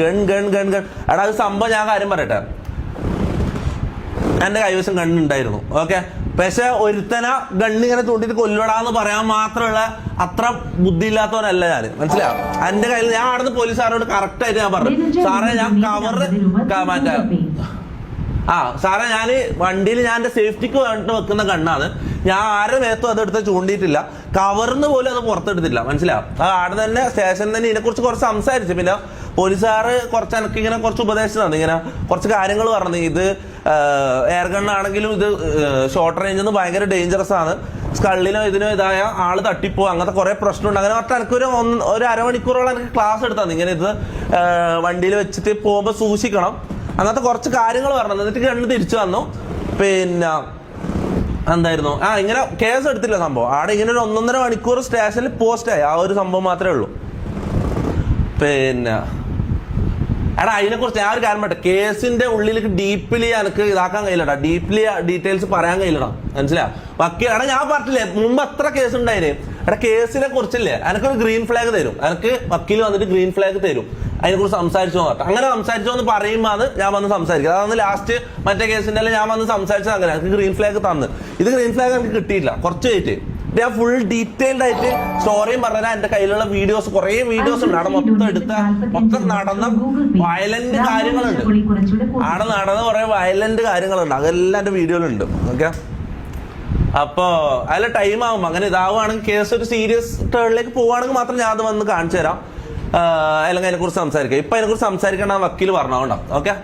Gun gun gun gun. എടാ അത് സംഭവം ഞാൻ കാര്യം പറയട്ടെ. എന്റെ കൈവശം ഗണ്ണുണ്ടായിരുന്നു ഓക്കെ? പക്ഷെ ഒരുത്തന ഗണ്ണിങ്ങനെ തൂണ്ടിട്ട് കൊല്ലടാന്ന് പറയാൻ മാത്രമുള്ള അത്ര ബുദ്ധി ബുദ്ധിയില്ലാത്തവനല്ല ഞാൻ മനസ്സിലാവും എന്റെ കയ്യിൽ ഞാൻ അവിടുന്ന് പോലീസുകാരോട് കറക്റ്റ് ആയിട്ട് ഞാൻ പറഞ്ഞു. സാറേ ഞാൻ കവറ് മറ്റേ ആ സാറേ ഞാൻ വണ്ടിയിൽ ഞാൻ എന്റെ സേഫ്റ്റിക്ക് വേണ്ടി വെക്കുന്ന കണ്ണാണ്. ഞാൻ ആരുടെ മേത്തും അതെടുത്ത് ചൂണ്ടിയിട്ടില്ല. കവർന്ന് പോലും അത് പുറത്തെടുത്തില്ല. മനസ്സിലാവും ആ ആടെ തന്നെ സ്റ്റേഷനിൽ തന്നെ ഇതിനെക്കുറിച്ച് കുറച്ച് സംസാരിച്ചു. പിന്നെ പോലീസുകാർ കുറച്ച് എനിക്ക് ഇങ്ങനെ കുറച്ച് ഉപദേശം തന്നു. ഇങ്ങനെ കുറച്ച് കാര്യങ്ങൾ പറഞ്ഞു. ഇത് എയർ ഗണ്ണാണെങ്കിലും ഇത് ഷോർട്ട് റേഞ്ച് നിന്ന് ഭയങ്കര ഡേഞ്ചറസ് ആണ്. സ്കള്ളിനോ ഇതിനോ ഇതായ ആൾ തട്ടിപ്പോ അങ്ങനത്തെ കുറെ പ്രശ്നമുണ്ട്. അങ്ങനെ ഒറ്റ എനിക്കൊരു ഒന്ന് ഒരു അരമണിക്കൂറോളം എനിക്ക് ക്ലാസ് എടുത്താൽ ഇങ്ങനെ ഇത് വണ്ടിയിൽ വെച്ചിട്ട് പോകുമ്പോൾ സൂക്ഷിക്കണം. അങ്ങനത്തെ കുറച്ച് കാര്യങ്ങൾ പറഞ്ഞു എന്നിട്ട് കണ്ണ് തിരിച്ചു വന്നു. പിന്നെ എന്തായിരുന്നു? ആ ഇങ്ങനെ കേസ് എടുത്തില്ല സംഭവം. ആടെ ഇങ്ങനെ ഒരു ഒന്നൊന്നര മണിക്കൂർ സ്റ്റേഷനിൽ പോസ്റ്റായി ആ ഒരു സംഭവം മാത്രമേ ഉള്ളൂ. പിന്നെ എടാ അതിനെ കുറിച്ച് ഞാൻ ഒരു കാര്യം പറയട്ടെ. കേസിന്റെ ഉള്ളിലേക്ക് ഡീപ്ലി എനിക്ക് ഇതാക്കാൻ കഴിയില്ലടാ. ഡീപ്ലി ഡീറ്റെയിൽസ് പറയാൻ കഴിയില്ലടാ. മനസ്സിലാ ബാക്കി എടാ ഞാൻ പറഞ്ഞില്ലേ മുമ്പ് അത്ര കേസ് ഉണ്ടായിന് എടാ കേസിനെ കുറിച്ചില്ലേ? എനിക്കൊരു ഗ്രീൻ ഫ്ലാഗ് തരും. എനിക്ക് വക്കീൽ വന്നിട്ട് ഗ്രീൻ ഫ്ലാഗ് തരും. അതിനെ കുറിച്ച് സംസാരിച്ചു നോക്കാം. അങ്ങനെ സംസാരിച്ചോ എന്ന് പറയുമ്പോൾ അത് ഞാൻ വന്ന് സംസാരിക്കും അതാണ് ലാസ്റ്റ് മറ്റേ കേസിന്റെ അല്ല ഞാൻ വന്ന് സംസാരിച്ചത് അങ്ങനെ. എനിക്ക് ഗ്രീൻ ഫ്ലാഗ് തന്ന്. ഇത് ഗ്രീൻ ഫ്ലാഗ് എനിക്ക് കിട്ടിയില്ല കുറച്ച് വെയിറ്റ് ഞാൻ ഫുൾ ഡീറ്റെയിൽഡ് ആയിട്ട് സ്റ്റോറിയും പറഞ്ഞാൽ എന്റെ കയ്യിലുള്ള വീഡിയോസ് കുറെ വീഡിയോസ് ഉണ്ട്. അവിടെ മൊത്തം എടുത്ത മൊത്തം നടന്ന വയലന്റ് കാര്യങ്ങളുണ്ട്. അവിടെ നടന്ന കുറെ വയലന്റ് കാര്യങ്ങളുണ്ട്. അതെല്ലാം എന്റെ വീഡിയോയിലുണ്ട്. ഓക്കെ? അപ്പോ അതിൽ ടൈം ആവും അങ്ങനെ ഇതാവുകയാണെങ്കിൽ കേസ് ഒരു സീരിയസ് ടേണിലേക്ക് പോവുകയാണെങ്കിൽ മാത്രം ഞാൻ അത് വന്ന് കാണിച്ചു തരാം അല്ലെങ്കിൽ അതിനെക്കുറിച്ച് സംസാരിക്കാം. ഇപ്പൊ അതിനെക്കുറിച്ച് സംസാരിക്കണം വക്കീൽ പറഞ്ഞോണ്ടാ ഓക്കെ?